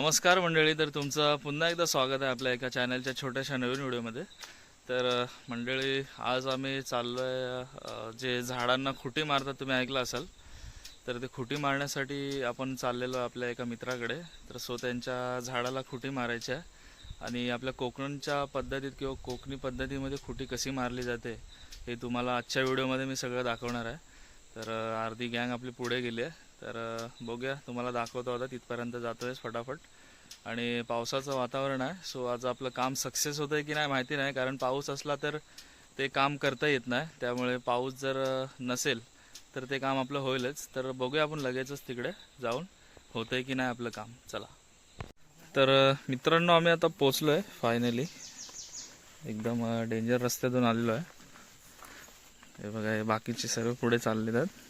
नमस्कार मंडळी तर तुमचं पुन्हा एकदा स्वागत आहे आपल्या एका चॅनलच्या छोट्याशा नवीन व्हिडिओमध्ये. तर मंडळी आज आम्ही चाललो आहे जे झाडांना खुटी मारतात तुम्ही ऐकलं असाल. तर ते खुटी मारण्यासाठी आपण चाललेलो आपल्या एका मित्राकडे. तर सो त्यांच्या झाडाला खुटी मारायची आहे. आणि आपल्या कोकणच्या पद्धतीत किंवा कोकणी पद्धतीमध्ये खुटी कशी मारली जाते हे तुम्हाला आजच्या व्हिडिओमध्ये मी सगळं दाखवणार आहे. तर अर्धी गँग आपली पुढे गेली आहे. तर बघूया तुम्हाला दाखवतो आता तिथपर्यंत जातोय फटाफट. आणि पावसाचं वातावरण आहे. सो आज आपलं काम सक्सेस होतं आहे की नाही माहिती नाही. कारण पाऊस असला तर ते काम करता येत नाही. त्यामुळे पाऊस जर नसेल तर ते काम आपलं होईलच. तर बघूया आपण लगेचच तिकडे जाऊन होतंय की नाही आपलं काम. चला. तर मित्रांनो आम्ही आता पोचलो आहे फायनली एकदम डेंजर रस्त्यातून आलेलो आहे. हे बघा हे बाकीचे सर्व पुढे चालले आहेत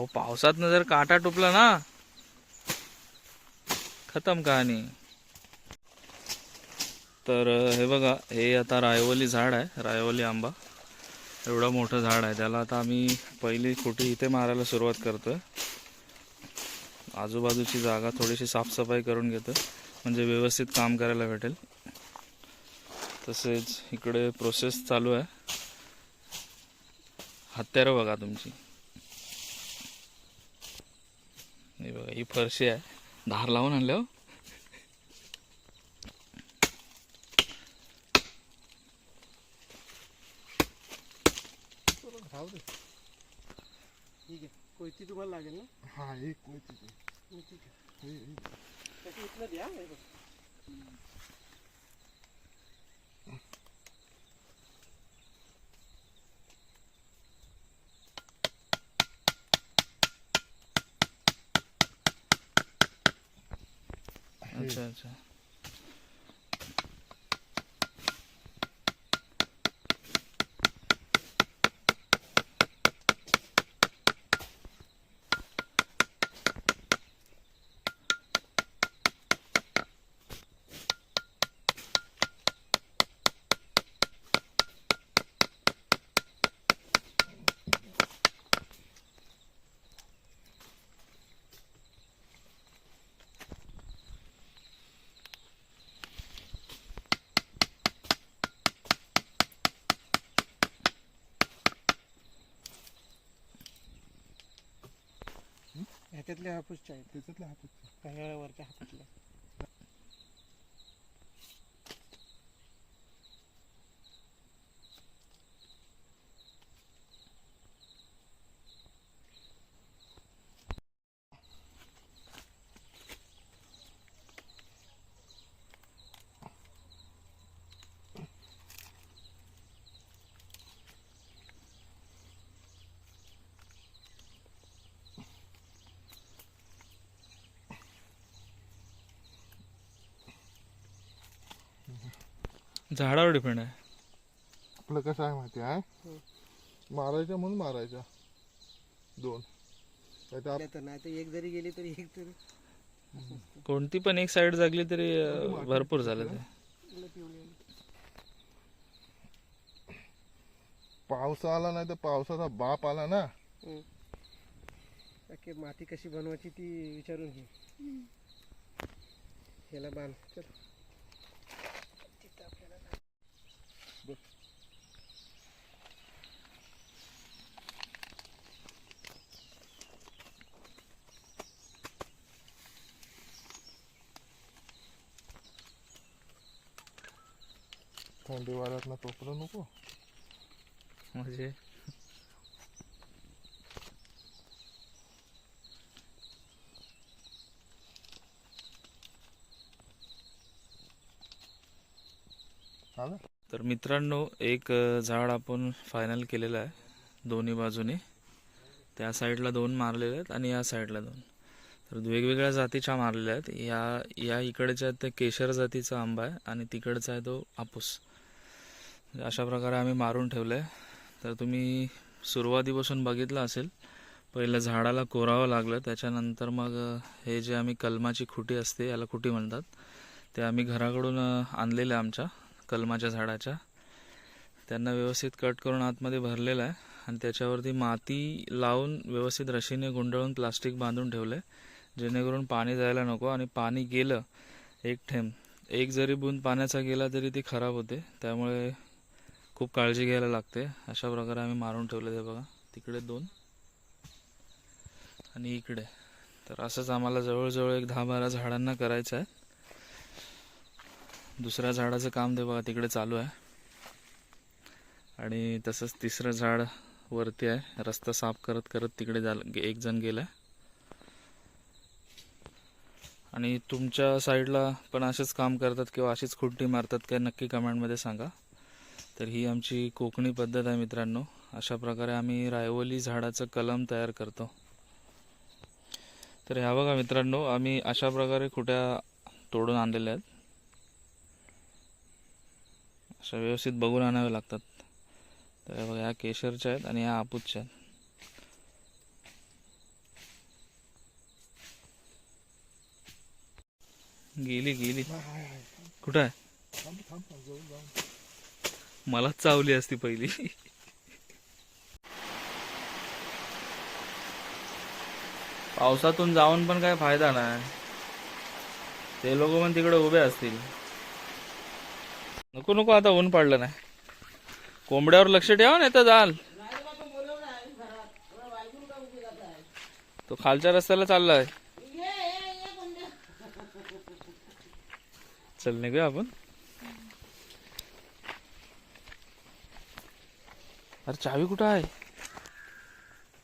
अहो पावसात जर काटा टुपला ना खतम कहाणी. तर हे बघा हे आता रायवली झाड आहे रायवली आंबा. एवढं मोठं झाड आहे त्याला आता आम्ही पहिली खोटी इथे मारायला सुरुवात करतोय. आजूबाजूची जागा थोडीशी साफसफाई करून घेतो म्हणजे व्यवस्थित काम करायला भेटेल. तसेच इकडे प्रोसेस चालू आहे. हत्यारं बघा तुमची. हे बघा ही फरशी आहे. धार लावून आणल्या हो. ठीक आहे. कोयती तुम्हाला लागेल ना? हा एक कोयती. ठीक आहे. द्या हे बघ. अच्छा अच्छा ह्याच्यातल्या हापूसच्या आहेत. त्याच्यातले हात काही वरच्या हातातल्या झाडावर डिपेंड आहे. आपलं कसं आहे माहिती आहे? हं. मारायच्या म्हणून मारायच्या. दोन. नाही तर आप- तर नाही तर एक जरी गेली तरी एक तरी. कोणती पण एक साईड जागली तरी अ, भरपूर झालं ते. पिवळी आली. नाही तर पावसाचा बाप आला ना. हं. माती कशी बनवायची ती विचारून घे. ह्याला बांध चल. थंडी वाऱ्यात ना टोपलं नको म्हणजे तर मित्रांनो एक झाड आपण फायनल केलेलं आहे दोन्ही बाजूने. त्या साईडला दोन मारलेले आहेत आणि या साईडला दोन. तर वेगवेगळ्या जातीच्या मारलेल्या आहेत. या या इकडच्या आहेत ते केशर जातीचा आंबा आहे आणि तिकडचा आहे तो हापूस अशा प्रकारे आम्ही मारून ठेवलं आहे तर तुम्ही सुरुवातीपासून बघितलं असेल पहिलं झाडाला कोरावं लागलं त्याच्यानंतर मग हे जे आम्ही कलमाची खुटी असते याला खुटी म्हणतात ते आम्ही घराकडून आणलेलं आहे आमच्या कलमाच्या झाडाच्या. त्यांना व्यवस्थित कट करून आतमध्ये भरलेलं आहे आणि त्याच्यावरती माती लावून व्यवस्थित रशीने गुंडळून प्लास्टिक बांधून ठेवलं आहे जेणेकरून पाणी जायला नको आणि पाणी गेलं एक थेंब एक जरी बूंद पाण्याचा गेला तरी ती खराब होते. त्यामुळे खूप काळजी घ्यायला लागते. अशा प्रकारे आम्ही मारून ठेवले ते बघा. तिकडे दोन आणि इकडे. तर असंच आम्हाला जवळजवळ एक दहा बारा झाडांना करायचं आहे. दुसऱ्या झाडाचं काम ते बघा तिकडे चालू आहे. आणि तसंच तिसरं झाड वरती आहे. रस्ता साफ करत करत तिकडे जा एक जण गेलाय. आणि तुमच्या साईडला पण असेच काम करतात किंवा अशीच खुट्टी मारतात काय नक्की कमेंटमध्ये सांगा. तर ही आमची कोकणी पद्धत आहे मित्रांनो. अशा प्रकारे आम्ही रायवली झाडाचं कलम तयार करतो. तर ह्या बघा मित्रांनो आम्ही अशा प्रकारे खुट्या तोडून आणलेल्या आहेत. अशा व्यवस्थित बघून आणाव्या लागतात. तर हे बघा ह्या केशरच्या आहेत आणि ह्या आपूतच्या आहेत. गेली गेली. कुठं आहे? मला चावली असती पहिली. पावसातून जाऊन पण काय फायदा नाही. ते लोक पण तिकडे उभे असतील. नको नको आता ऊन पडलं नाही. कोंबड्यावर लक्ष ठेवा नाही तर जाल. तो खालच्या रस्त्याला चाललाय. चल निघूया आपण. अरे चावी कुठं आहे?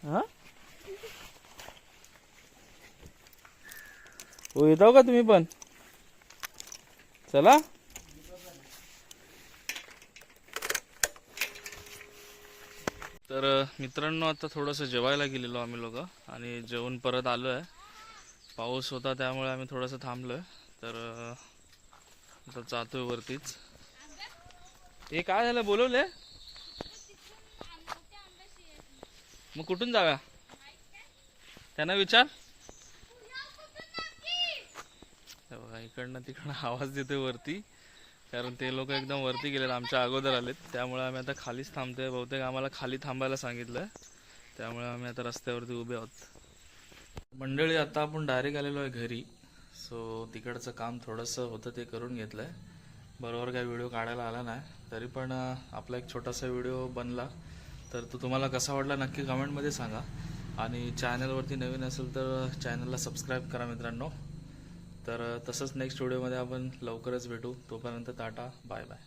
हा? हो येताव का तुम्ही पण? चला. तर मित्रांनो आता थोडंसं जेवायला गेलेलो आम्ही लोक आणि जेवून परत आलो आहे पाऊस होता त्यामुळे आम्ही थोडंसं थांबलोय. तर आता जातोय वरतीच. हे काय झालं? बोलवले मग कुठून जाव्या? त्यांना विचार. बघा इकडनं तिकडनं आवाज देतोय वरती कारण ते लोक एकदम वरती गेलेत आमच्या अगोदर आलेत. त्यामुळे आम्ही आता खालीच थांबतोय. बहुतेक आम्हाला खाली थांबायला सांगितलं. त्यामुळे आम्ही आता रस्त्यावरती उभे आहोत. मंडळी आता आपण डायरेक्ट आलेलो आहे घरी. सो तिकडचं काम थोडंसं होतं ते करून घेतलंय. बरोबर काही व्हिडिओ काढायला आला नाही. तरी पण आपला एक छोटासा व्हिडिओ बनला. तर तो तुम्हाला कसा वाटला नक्की कमेंटमध्ये सांगा. आणि चॅनलवरती नवीन असेल तर चॅनलला सबस्क्राईब करा मित्रांनो. तर तसंच नेक्स्ट व्हिडिओमध्ये आपण लवकरच भेटू. तोपर्यंत टाटा बाय बाय.